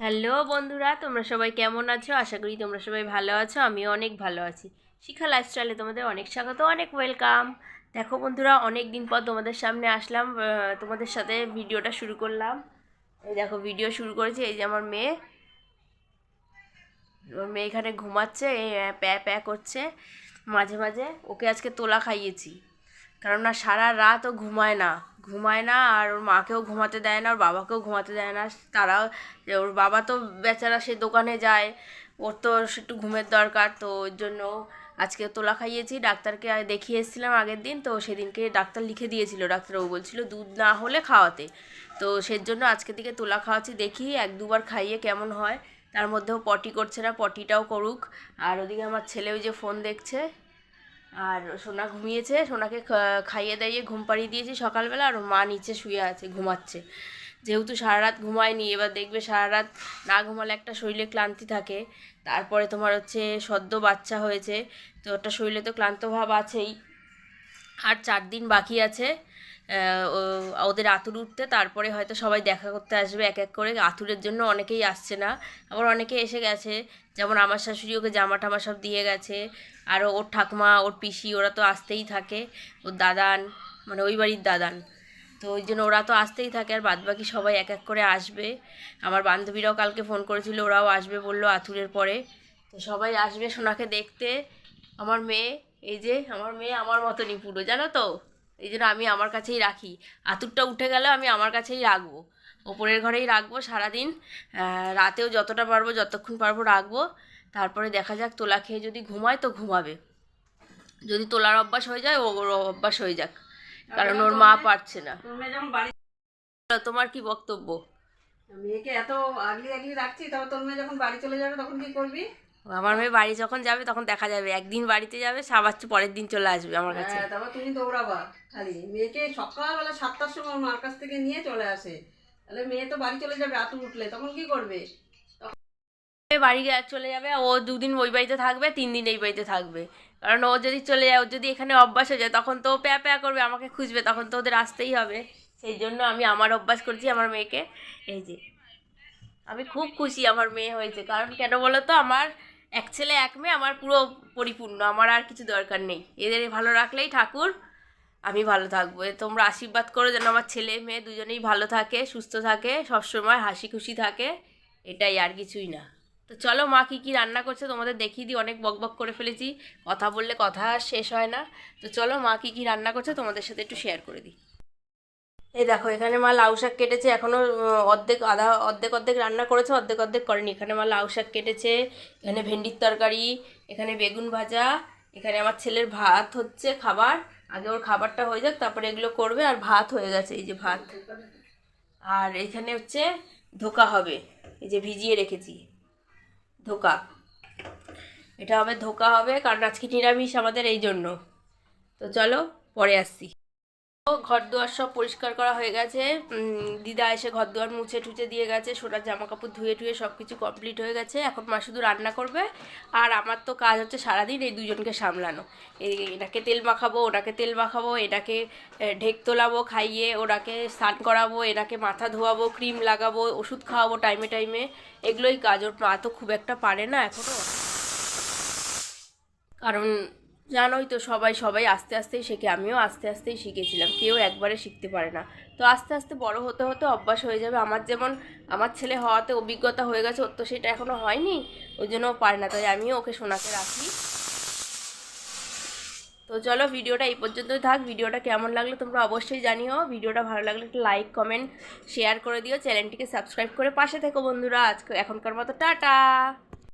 Hello বন্ধুরা, তোমরা সবাই কেমন আছো? আশা করি তোমরা সবাই ভালো আছো, আমিও অনেক ভালো আছি। শিখা লাইফস্টাইলে তোমাদের অনেক স্বাগত, অনেক ওয়েলকাম দেখো বন্ধুরা, অনেক দিন পর তোমাদের সামনে আসলাম তোমাদের সাথে ভিডিওটা শুরু করলাম। এই দেখো ভিডিও শুরু করেছি, এই যে আমার মেয়ে। আমার মেয়ে এখানে ঘুমাচ্ছে প্যা প্যা করছে। মাঝে মাঝে ওকে আজকে তোলা খাইয়েছি। কারণ না সারা রাত ও ঘুমায় না। ঘুমায় না আর ওর মাকেও ঘুমাতে দেয় না, ওর বাবাকেও ঘুমাতে দেয় না। তারাও ওর বাবা তো বেচারা সে দোকানে যায়, ওর তো একটু ঘুমের দরকার। তো ওর জন্য আজকে তোলা খাইয়েছি, ডাক্তারকে দেখিয়ে এসেছিলাম আগের দিন। তো সেদিনকে ডাক্তার লিখে দিয়েছিল, ডাক্তারবাবু বলছিল দুধ না হলে খাওয়াতে। তো সের জন্য আজকে থেকে তোলা খাওয়াচ্ছি, দেখি এক দুবার খাইয়ে কেমন হয়। তার মধ্যেও পটি করছে না, পটিটাও করুক। আর ওদিকে আমার ছেলে ওই যে ফোন দেখছে। আর সোনা ঘুমিয়েছে, সোনাকে খাইয়ে দাইয়ে ঘুম পাড়িয়ে দিয়েছি সকালবেলা আর মা নিচে শুয়ে আছে, ঘুমাচ্ছে। যেহেতু সারা রাত ঘুমায়নি, এবার দেখবে সারা রাত না ঘুমালে একটা শরীরে ক্লান্তি থাকে। তারপরে তোমার হচ্ছে সদ্য বাচ্চা হয়েছে, তো ওটা শরীরে তো ক্লান্তভাব আছেই। আর চার দিন বাকি আছে ওদের আতুর উঠতে, তারপরে হয়তো সবাই দেখা করতে আসবে এক এক করে। আতুরের জন্য অনেকেই আসছে না। আবার অনেকে এসে গেছে, যেমন আমার শাশুড়ি ওকে জামা টামা সব দিয়ে গেছে। আরও ওর ঠাকুমা, ওর পিসি, ওরা তো আসতেই থাকে। ওর দাদান মানে ওই বাড়ির দাদান। তো ওই জন্য ওরা তো আসতেই থাকে, আর বাদবাকি সবাই এক এক করে আসবে। আমার বান্ধবীরাও কালকে ফোন করেছিল, ওরাও আসবে বলল আতুরের পরে। তো সবাই আসবে সোনাকে দেখতে। আমার মেয়ে, এই যে, আমার মেয়ে আমার মতনই পুরো, জানো তো? এই জন্য আমি আমার কাছেই রাখি। আতুরটা উঠে গেলে আমি আমার কাছেই রাখব। ওপরের ঘরেই রাখব সারাদিন। রাতেও যতটা পারব যতক্ষণ পারব রাখব। তারপরে দেখা যাক তোলা খেয়ে যদি ঘুমায় তো ঘুমাবে। যদি তোলার অভ্যাস হয়ে যায় ওর অভ্যাস হয়ে যাক। কারণ ওর মা পারছে না। তোমার কি বক্তব্য? মেয়েকে এত আগলি আগলি রাখছি তবে তোর মেয়ে যখন বাড়ি চলে যাবে তখন কি করবি? আমার মেয়ে বাড়ি যখন যাবে তখন দেখা যাবে। একদিন বাড়িতে যাবে সাবার পরের দিন চলে আসবে আমার কাছে। হ্যাঁ তারপর তুমি দৌড়াবা খালি। মেয়েকে সকালবেলা সাতটার সময় মার কাছ থেকে নিয়ে চলে আসে। তাহলে মেয়ে তো বাড়ি চলে যাবে আতু উঠলে তখন কি করবে? বাড়ি চলে যাবে ও দুদিন ওই বাড়িতে থাকবে তিন দিন এই বাড়িতে থাকবে। কারণ ও যদি চলে যায় ও যদি এখানে অভ্যাস হয়ে যায় তখন তো ও প্যা প্যা করবে আমাকে খুঁজবে তখন তো ওদের আসতেই হবে। সেই জন্য আমি আমার অভ্যাস করছি আমার মেয়েকে। এই যে আমি খুব খুশি আমার মেয়ে হয়েছে। কারণ কেন বলো তো আমার এক ছেলে, এক মেয়ে, আমার পুরো পরিপূর্ণ। আমার আর কিছু দরকার নেই। এদের ভালো রাখলেই ঠাকুর, আমি ভালো থাকব। তোমরা আশীর্বাদ করো যেন আমার ছেলে, মেয়ে দুজনেই ভালো থাকে, সুস্থ থাকে, সবসময় হাসি খুশি থাকে। এটাই আর কিছুই না। তো চলো মা কী কী রান্না করছে তোমাদের দেখিয়ে দিই। অনেক বকবক করে ফেলেছি। কথা বললে কথা শেষ হয় না। তো চলো মা কী কী রান্না করছে তোমাদের সাথে একটু শেয়ার করে দিই। এই দেখো, এখানে মা লাউ শাক কেটেছে এখনও অর্ধেক আধা, অর্ধেক অর্ধেক রান্না করেছে, অর্ধেক অর্ধেক করেনি। এখানে মা লাউ শাক কেটেছে, এখানে ভেন্ডির তরকারি, এখানে বেগুন ভাজা, এখানে আমার ছেলের ভাত হচ্ছে খাবার। আগে ওর খাবারটা হয়ে যাক, তারপরে এগুলো করবে, আর ভাত হয়ে গেছে, এই যে ভাত। আর এখানে হচ্ছে ধোকা হবে, এই যে ভিজিয়ে রেখেছি, ধোকা। এটা হবে, ধোকা হবে, কারণ আজকে নিরামিষ আমাদের এই জন্য। তো চলো, পরে আসছি। ঘর দুয়ার সব পরিষ্কার করা হয়ে গেছে। দিদা এসে ঘর দুয়ার মুছে টুছে দিয়ে গেছে, সোনার জামা কাপড় ধুয়ে টুয়ে সব কিছু কমপ্লিট হয়ে গেছে। এখন মা শুধু রান্না করবে, আর আমার তো কাজ হচ্ছে সারাদিন এই দুজনকে সামলানো। এনাকে তেল মাখাবো, ওনাকে তেল মাখাবো এটাকে ঢেক তোলাবো, খাইয়ে ওনাকে স্নান করাবো, এনাকে মাথা ধোয়াবো, ক্রিম লাগাবো, ওষুধ খাওয়াবো টাইমে টাইমে। এগুলোই কাজ, ওর মা তো খুব একটা পারে না এখনও কারণ জানোই তো সবাই সবাই আস্তে আস্তেই শেখে, আমিও আস্তে আস্তেই শিখেছিলাম, কেউ একবারে শিখতে পারে না। তো আস্তে আস্তে বড় হতে হতে অভ্যাস হয়ে যাবে। আমার যেমন, আমার ছেলে হওয়াতে অভিজ্ঞতা হয়ে গেছে, ওর তো সেটা এখনও হয়নি, ওই জন্য পারে না, তাই আমিও ওকে শোনাতে রাখি। তো চলো ভিডিওটা এই পর্যন্তই থাক। ভিডিওটা কেমন লাগল তোমরা অবশ্যই জানিও। ভিডিওটা ভালো লাগলে একটু লাইক, কমেন্ট, শেয়ার করে দিও। চ্যানেলটিকে সাবস্ক্রাইব করে পাশে থেকো বন্ধুরা। আজকে এখনকার মতো টাটা!